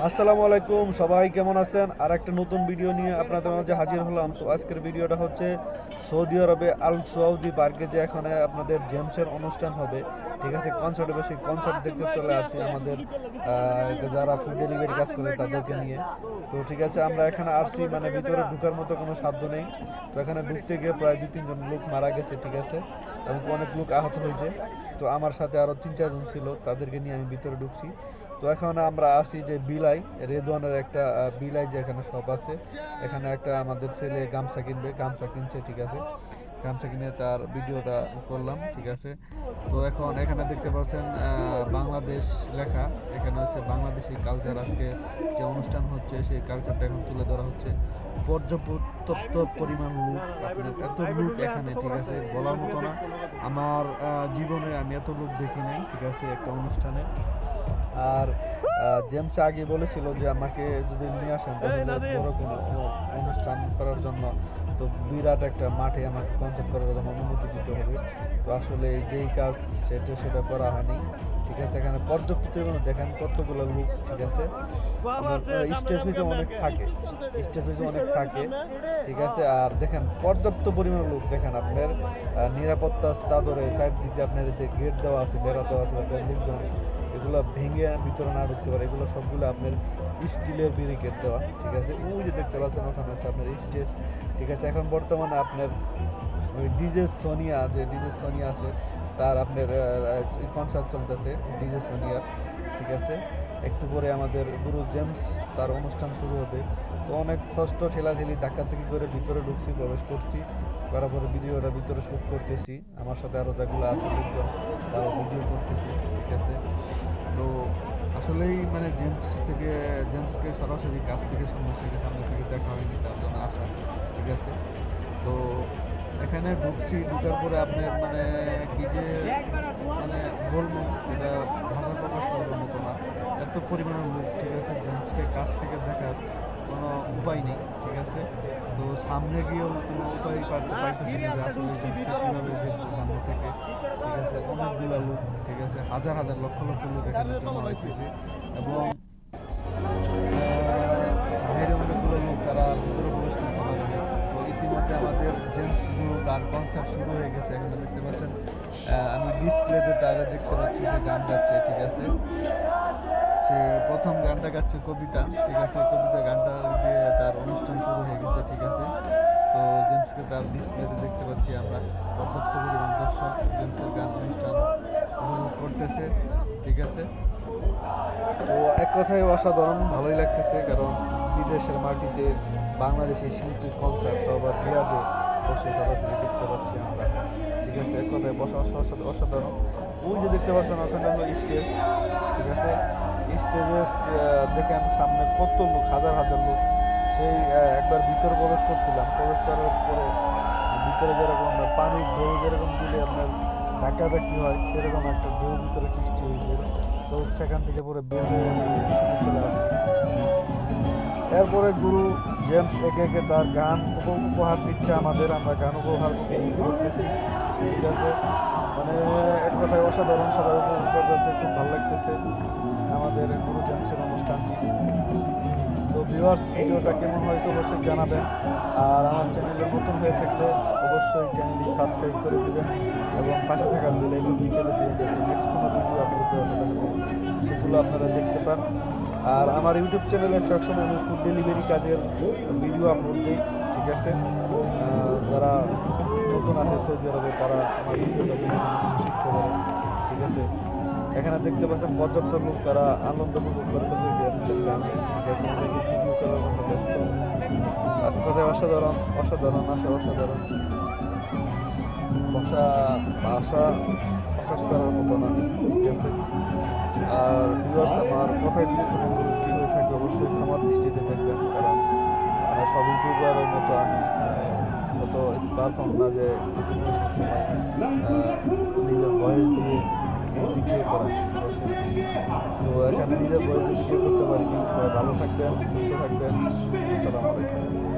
আসসালামু আলাইকুম, সবাই কেমন আছেন? আর একটা নতুন ভিডিও নিয়ে আপনাদের মাঝে হাজির হলাম। তো আজকের ভিডিওটা হচ্ছে সৌদি আরবে আল সৌদি পার্কে যে এখানে আপনাদের জেমসের অনুষ্ঠান হবে। ঠিক আছে কনসার্টে বেশি কনসার্ট দেখতে চলে আসি আমাদের যারা ফুড ডেলিভারি কাজ করে তাদেরকে নিয়ে। তো ঠিক আছে, আমরা এখানে আসছি মানে ভিতরে ঢুকার মতো কোনো সাধ্য নেই। তো এখানে ঢুকতে গিয়ে প্রায় দু তিনজন লোক মারা গেছে, ঠিক আছে? এবং অনেক লোক আহত হয়েছে। তো আমার সাথে আরও তিন চারজন ছিল, তাদেরকে নিয়ে আমি ভিতরে ঢুকছি। তো এখন আমরা আসি যে বিলাই, রেদওয়ানের একটা বিলাই যে এখানে শপ আছে। এখানে একটা আমাদের ছেলে গামছা কিনবে, গামছা কিনছে, ঠিক আছে। গামছা কিনে তার ভিডিওটা করলাম, ঠিক আছে। তো এখন এখানে দেখতে পাচ্ছেন বাংলাদেশ লেখা। এখানে হচ্ছে বাংলাদেশি কালচার আজকে যে অনুষ্ঠান হচ্ছে, সেই কালচারটা এখন তুলে ধরা হচ্ছে। পর্যাপ্ত পরিমাণ লোক, আপনার এত লোক এখানে, ঠিক আছে, বলার মতো না। আমার জীবনে আমি এত লোক দেখি নাই, ঠিক আছে, একটা অনুষ্ঠানে। আর জেমস আগে বলেছিল যে আমাকে যদি নিয়ে আসেন তাহলে বড় কোনো অনুষ্ঠান করার জন্য। তো বিরাট একটা মাঠে আমাকে কনসার্ট করার জন্য অনুমতি দিতে হবে। তো আসলে যেই কাজ সেটা সেটা করা হয়নি। ঠিক আছে এখানে পর্যাপ্ত দেখেন কতগুলো লোক ঠিক আছে? স্টেজ হইতে অনেক থাকে। স্টেজ হইতে অনেক থাকে। ঠিক আছে আর দেখেন পর্যাপ্ত পরিমাণ লোক দেখেন আপনার নিরাপত্তা চাদরে সাইড দিতে আপনার এতে গেট দেওয়া আছে বেড়া দেওয়া আছে লোকজন এগুলো ভেঙে ভিতরে না ঢুকতে পারে, এগুলো সবগুলো আপনার স্টিলের ব্যারিকেড দেওয়া, ঠিক আছে? ওই যে দেখতে পাচ্ছেন, ওখানে হচ্ছে আপনার স্টেজ, ঠিক আছে? এখন বর্তমানে আপনার ওই ডিজে সোনিয়া আছে, ডিজে সোনিয়া আছে, তার আপনার কনসার্ট চলতেছে, ডিজে সোনিয়ার, ঠিক আছে? একটু পরে আমাদের গুরু জেমস তার অনুষ্ঠান শুরু হবে। তো অনেক কষ্ট, ঠেলাঠেলি, ধাক্কাধাক্কি করে ভিতরে ঢুকছি, প্রবেশ করছি। করার পরে ভিডিওটা ভিতরে শ্যুট করতেছি। আমার সাথে আরও যেগুলো আছে, লোকজন, তারা ভিডিও করতেছি, ঠিক আছে? তো আসলেই মানে জেমস থেকে, জেমসকে সরাসরি কাছ থেকে সামনে সামনে থেকে দেখা হয়নি, তার জন্য আসা, ঠিক আছে? তো এখানে ঢুকছি, ঢুকার পরে আপনার মানে কি যে মানে বলব, এটা ভাষা প্রকাশ করার মতো না। এত পরিমাণের লোক, ঠিক আছে, জেমসকে কাছ থেকে দেখার কোনো উপায় নেই, ঠিক আছে? তো সামনে গিয়েও কোনো উপায় পাইতে পাইতেছি না যে আসলে কীভাবে দেখব সামনে থেকে, ঠিক আছে? অনেকগুলো লোক, ঠিক আছে? হাজার হাজার, লক্ষ লক্ষ লোক এখানে জমা হয়েছে এবং বাইরে অনেকগুলো লোক তারা ভিতরে প্রবেশ করতে পারেনি। তো ইতিমধ্যে আমাদের জেমসগুলো তার কনসার্ট শুরু হয়ে গেছে, এখানে দেখতে পাচ্ছেন আমি ডিসপ্লেতে তারা দেখতে পাচ্ছি সে গান গাচ্ছে, ঠিক আছে? সে প্রথম গানটা গাচ্ছে কবিতা, ঠিক আছে? কবিতা গানটা দিয়ে তার অনুষ্ঠান শুরু হয়ে গেছে, ঠিক আছে? তো জেমসকে তার ডিসপ্লেতে দেখতে পাচ্ছি আমরা। পর্যাপ্ত পরিমাণ দর্শক জেমসের গান অনুষ্ঠান উপভোগ করতেছে, ঠিক আছে? তো এক কথায় অসাধারণ, ভালোই লাগতেছে, কারণ বিদেশের মাটিতে বাংলাদেশি শিল্পীর কনসার্ট আবার বিয়াদে বসে সরাসরি দেখতে পাচ্ছি আমরা। ঠিক আছে, এক কথায় বসা অসা- অসাধারণ। ওই যে দেখতে পাচ্ছেন ওখানে হলো স্টেজ। ঠিক আছে, স্টেজে দেখেন সামনে কত লোক, হাজার হাজার লোক। সেই একবার ভিতরে প্রবেশ করছিলাম। প্রবেশ করার পরে ভিতরে যেরকম আমরা পানির ঢেউ যেরকম দিলে আপনার ধাক্কা ধাক্কি হয়, সেরকম একটা ঢেউ ভিতরে সৃষ্টি হয়েছিল তো সেখান থেকে পরে বের হয়ে চলে আসি এরপরে গুরু জেমস একে একে তার গান উপহার দিচ্ছে আমাদের, আমরা গান উপহার করতেছি। ঠিক আছে? মানে এক কথায় অসাধারণ সবাই উপভোগ করতেছে খুব ভালো লাগতেছে আমাদের গুরু জেমসের অনুষ্ঠানটি। তো ভিউয়ার্স ভিডিওটা কেমন হয়েছে অবশ্যই জানাবেন। আর আমার চ্যানেলে নতুন হয়ে থাকলে অবশ্যই চ্যানেলটি সাবস্ক্রাইব করে দেবেন এবং পাশে থাকা বেল আইকনটি চেপে দিয়ে নেক্সট কোনো সেগুলো আপনারা দেখতে পান। আর আমার ইউটিউব চ্যানেলে সবসময় আমি ফুড ডেলিভারি কাজের ভিডিও আপলোড দিই, ঠিক আছে? যারা নতুন আছে সৌদি আরবে, তারা আমার ভিডিওটা শিখতে পারে ঠিক আছে? এখানে দেখতে পাচ্ছেন পর্যাপ্ত লোক তারা আনন্দ উপভোগ কথায় অসাধারণ অসাধারণ, আসে অসাধারণ। ভাষা ভাষা প্রকাশ করার মতো না। আর আমার কথায় হয়ে থাকে অবশ্যই ক্ষমার দৃষ্টিতে দেখবেন, কারণ আমরা সব ইউটিউবারের মতো আমি মানে অত স্মার্টফোন না যে নিজের বয়স দিয়ে তো এখানে নিজের বয়স দিয়ে করতে পারি সবাই ভালো থাকবেন, সুস্থ থাকবেন। আসসালামু আলাইকুম।